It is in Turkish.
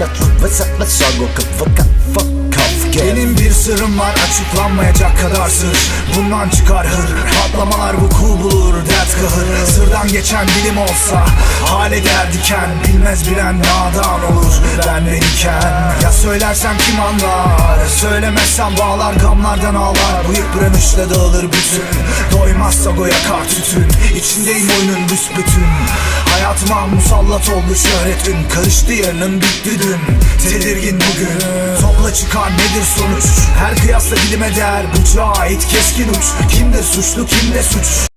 Up, fuck up, fuck off gel. Benim bir sırrım var açıklanmayacak kadar sır. Bundan çıkar hır Patlamalar vuku bulur dert kahır. Sırdan geçen bilim olsa Hale diken. Bilmez bilen nadan olur Ben beniken Ya söylersem kim anlar Söylemezsem bağlar gamlardan ağlar. Bıyık bürünüşle dağılır bütün Doymazsa goya kar tütün. İçindeyim oyunun büsbütün Hayatıma musallat oldu şöhret ün Karıştı yarının bitti dün. Tedirgin bugün. Topla çıkar nedir sonuç? Her kıyasla dilime değer Bıçağa ait keskin uç. Kimdir suçlu kimde suç